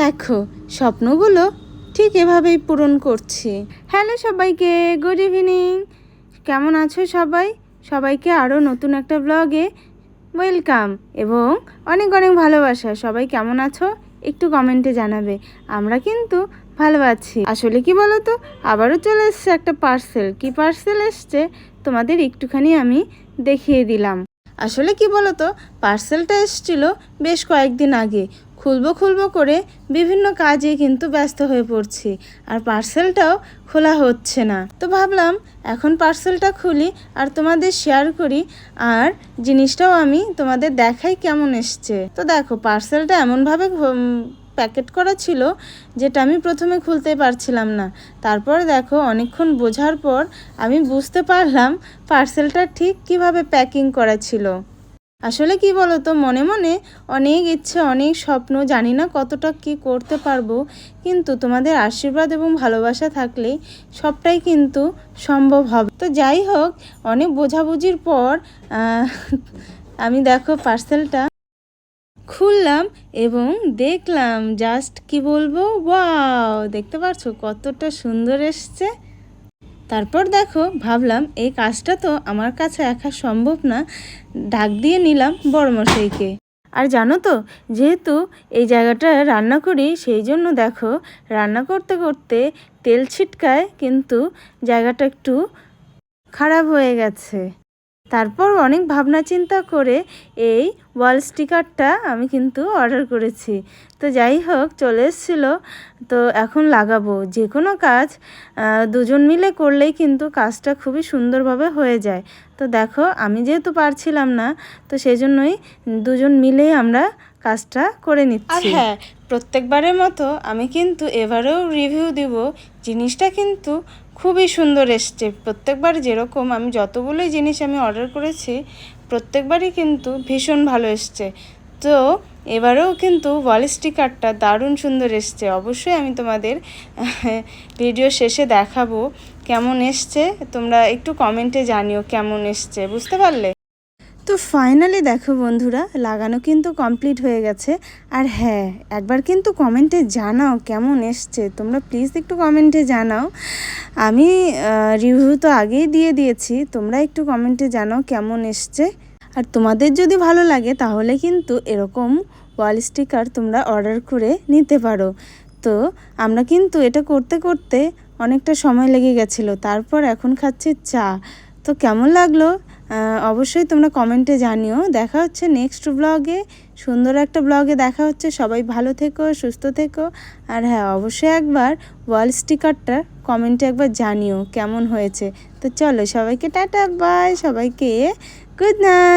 দেখো, স্বপ্নগুলো ঠিক এভাবেই পূরণ করছি। হ্যালো সবাইকে গুড ইভিনিং কেমন আছো সবাই? সবাইকে আরও নতুন একটা ব্লগে ওয়েলকাম এবং অনেক অনেক ভালোবাসা। সবাই কেমন আছো? একটু কমেন্টে জানাবে। আমরা কিন্তু ভালো আছি। আসলে কি বলো তো আবারও চলে এসছে একটা পার্সেল কি পার্সেল এসছে? তোমাদের একটুখানি আমি দেখিয়ে দিলাম। আসলে কি বলো তো পার্সেলটা এসেছিল বেশ কয়েকদিন আগে। খুলবো খুলবো করে বিভিন্ন কাজে কিন্তু ব্যস্ত হয়ে পড়ছি। আর পার্সেলটাও খোলা হচ্ছে না। তো ভাবলাম, এখন পার্সেলটা খুলি আর তোমাদের শেয়ার করি। আর জিনিসটাও আমি তোমাদের দেখাই কেমন এসছে। তো দেখো, পার্সেলটা এমনভাবে প্যাকেট করা ছিল যেটা আমি প্রথমে খুলতে পারছিলাম না। তারপর দেখো, অনেকক্ষণ বোঝার পর আমি বুঝতে পারলাম পার্সেলটা ঠিক কীভাবে প্যাকিং করা ছিল। আসলে কি বলো তো মনে মনে অনেক ইচ্ছে, অনেক স্বপ্ন, জানি না কতটা কি করতে পারব, কিন্তু তোমাদের আশীর্বাদ এবং ভালোবাসা থাকলেই সবটাই কিন্তু সম্ভব হবে। তো যাই হোক, অনেক বোঝাবুঝির পর আমি দেখো পার্সেলটা খুললাম এবং দেখলাম জাস্ট কি বলব? ওয়াও দেখতে পাচ্ছ কতটা সুন্দর এসছে। তারপর দেখো, ভাবলাম এই কাজটা তো আমার কাছে একা সম্ভব না, ডাক দিয়ে নিলাম বড়মশাইকে আর জানো তো, যেহেতু এই জায়গাটা রান্না করি, সেই জন্য দেখো, রান্না করতে করতে তেল ছিটকায়, কিন্তু জায়গাটা একটু খারাপ হয়ে গেছে। তারপর অনেক ভাবনা চিন্তা করে এই ওয়াল স্টিকারটা আমি কিন্তু অর্ডার করেছি। তো যাই হোক, চলে এসেছিল। তো এখন লাগাবো। যে কোনো কাজ দুজন মিলে করলেই কিন্তু কাজটা খুবই সুন্দরভাবে হয়ে যায়। তো দেখো, আমি যেহেতু পারছিলাম না, তো সেই জন্যই দুজন মিলেই আমরা কাজটা করে নিচ্ছি। আর হ্যাঁ প্রত্যেকবারের মতো আমি কিন্তু এবারেও রিভিউ দিব। জিনিসটা কিন্তু খুবই সুন্দর এসছে। প্রত্যেকবার যেরকম আমি যতগুলোই জিনিস আমি অর্ডার করেছি, প্রত্যেকবারই কিন্তু ভীষণ ভালো এসছে। তো এবারেও কিন্তু ওয়াল স্টিকারটা দারুণ সুন্দর এসছে। অবশ্যই আমি তোমাদের ভিডিও শেষে দেখাবো কেমন এসছে। তোমরা একটু কমেন্টে জানিও কেমন এসছে। বুঝতে পারলে? তো ফাইনালি দেখো বন্ধুরা, লাগানো কিন্তু কমপ্লিট হয়ে গেছে। আর হ্যাঁ একবার কিন্তু কমেন্টে জানাও কেমন এসছে। তোমরা প্লিজ একটু কমেন্টে জানাও। আমি রিভিউ তো আগেই দিয়ে দিয়েছি, তোমরা একটু কমেন্টে জানাও কেমন এসছে। আর তোমাদের যদি ভালো লাগে, তাহলে কিন্তু এরকম ওয়াল স্টিকার তোমরা অর্ডার করে নিতে পারো। তো আমরা কিন্তু এটা করতে করতে অনেকটা সময় লেগে গেছিল, তারপর এখন খাচ্ছি চা। তো কেমন লাগল? অবশ্যই তোমরা কমেন্টে জানিও। দেখা হচ্ছে নেক্সট ব্লগে সুন্দর একটা ব্লগে দেখা হচ্ছে। সবাই ভালো থেকো, সুস্থ থেকো। আর হ্যাঁ অবশ্যই একবার ওয়াল স্টিকারটা কমেন্টে একবার জানিও কেমন হয়েছে। তো চলো সবাইকে টাটা বাই সবাইকে গুড নাইট